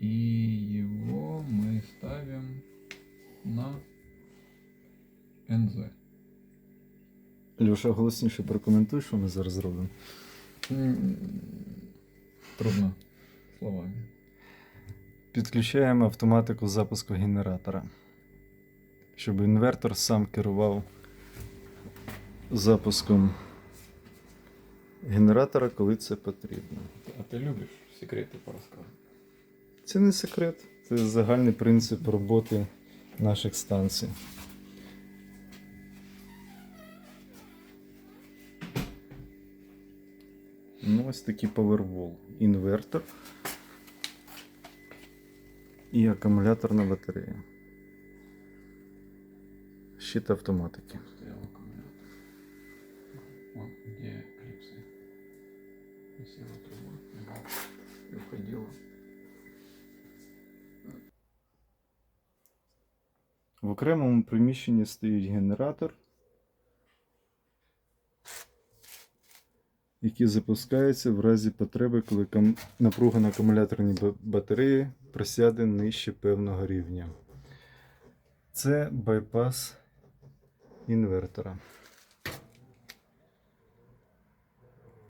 И его мы ставим на НЗ. Льоша, голосніше прокоментуй, що ми зараз робимо. М, Трудно словами. Підключаємо автоматику запуску генератора, щоб інвертор сам керував запуском генератора, коли це потрібно. А ты любишь секреты по рассказу? Це не секрет, це загальний принцип роботи наших станцій. Ну, ось такий Powerwall. Інвертор і акумуляторна батарея. Щит автоматики. Стоял аккумулятор. Вот где клипсы. Висела труба. уходила. В окремому приміщенні стоїть генератор, який запускається в разі потреби, коли напруга на акумуляторній батареї просяде нижче певного рівня. Це байпас інвертора.